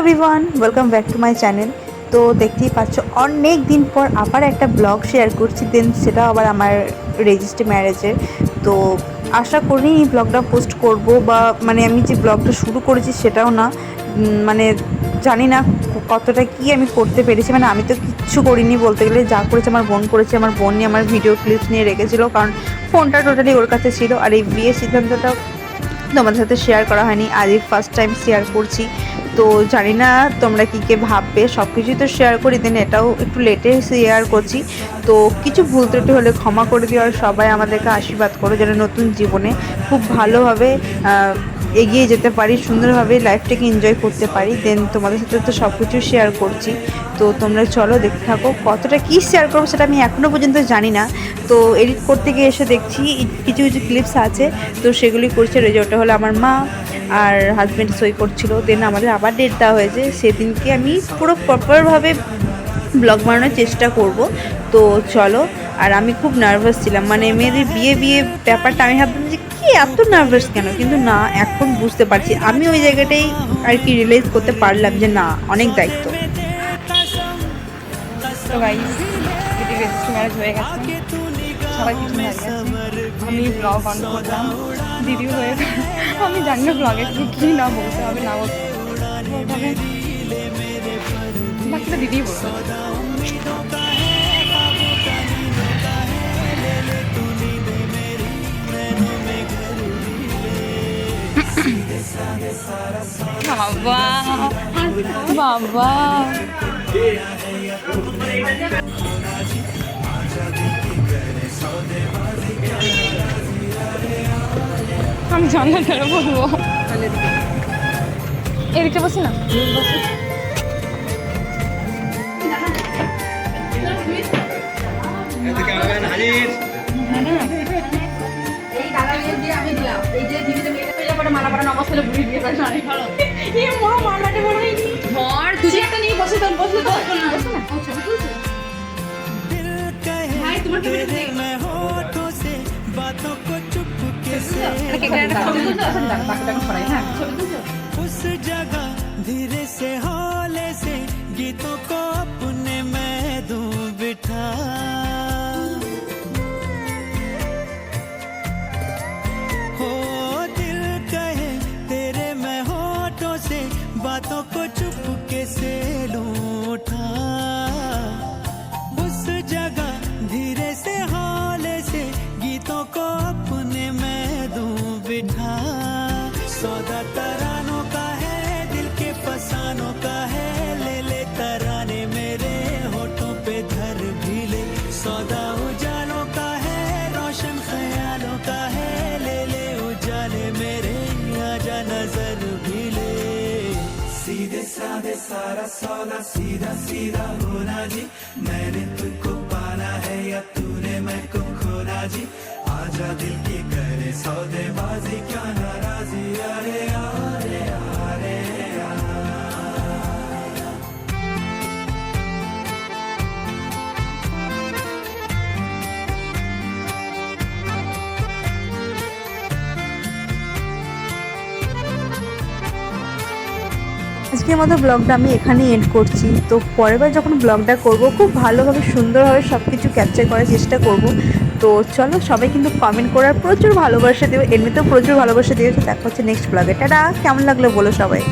Everyone welcome back to my channel তো দেখতেই পাচ্ছ, অনেক দিন পর আবার একটা ব্লগ শেয়ার করছি দেন সেটা আবার আমার রেজিস্ট্রি ম্যারেজের তো আশা করি এই ব্লগটা পোস্ট করব বা মানে আমি যে ব্লগটা শুরু করেছি সেটাও না মানে জানি না কতটা কি আমি করতে পেরেছি মানে আমি তো কিচ্ছু করিনি বলতে গেলে, যা করেছে আমার বোন করেছে, আমার বোন নিয়ে আমার ভিডিও ক্লিপস নিয়ে রেখেছিল, কারণ ফোনটা টোটালি ওর কাছে ছিল, আর এই বিয়ের সিদ্ধান্তটা তোমাদের সাথে শেয়ার করা হয়নি, আজই ফার্স্ট টাইম শেয়ার করছি। তো জানি না তোমরা কী কে ভাববে সব কিছুই তো শেয়ার করি দেন এটাও একটু লেটে শেয়ার করছি। তো কিছু ভুল ত্রুটি হলে ক্ষমা করে দিও আর সবাই আমাদেরকে আশীর্বাদ করো যেন নতুন জীবনে খুব ভালোভাবে এগিয়ে যেতে পারি, সুন্দরভাবে লাইফটাকে এনজয় করতে পারি দেন তোমাদের সাথে তো সব কিছু শেয়ার করছি। তো তোমরা চলো দেখতে থাকো, কতটা কী শেয়ার করব সেটা আমি এখনও পর্যন্ত জানি না। তো এডিট করতে গিয়ে এসে দেখছি কিছু কিছু ক্লিপস আছে, তো সেগুলি করছে। রেজল্টটা হলো আমার মা আর হাজব্যান্ড সই করছিল দেন আমাদের আবার ডেট দেওয়া হয়েছে। সেদিনকে আমি পুরো প্রপারভাবে ব্লগ বানানোর চেষ্টা করব। তো চলো, আর আমি খুব নার্ভাস ছিলাম। মানে মেয়েদের বিয়ে বিয়ে ব্যাপারটা আমি ভাবতাম যে কি এত নার্ভাস কেন? কিন্তু না, এখন বুঝতে পারছি। আমি ওই জায়গাটাই আর কি রিয়েলাইজ করতে পারলাম যে না, অনেক দায়িত্ব। দিদি হয়ে গেছে। আমি ব্লগ করলাম। দিদিও হয়ে আমি জানি না ব্লগে না বলতে হবে, না বলতে বাকিটা বলতে বাবা বাবা। আমি জানলা ধরে বলব। এদিকে বসি না? বসি ধর তুই একটা নিয়ে বসে তো বসে তো ভাই তোমার ক্যামেরা দেখ এটা কেটে একটা ছবি তুলছো আচ্ছা দাঁড়া বাকিটা আমি সরাই হ্যাঁ ছবি তুলছো उस जगह धीरे से हौले से गीतों को को चुपके से लूटा सीधे सारा सौदा सीधा सीधा होना जी। मैंने तुमको पाना है या तूने मैं को खोना जी। आजा दिल की करे सौदेबाजी, क्या আজকের মতো ব্লগটা আমি এখানেই এন্ড করছি। তো পরেরবার যখন ব্লগটা করব, খুব ভালোভাবে, সুন্দরভাবে সব কিছু ক্যাপচার করার চেষ্টা করব। তো চলো সবাই কিন্তু কমেন্ট করার প্রচুর ভালোবাসা দেবে এমনিতেও প্রচুর ভালোবাসা দিয়েছে। দেখা হচ্ছে নেক্সট ব্লগে টাটা! কেমন লাগল বলো সবাই।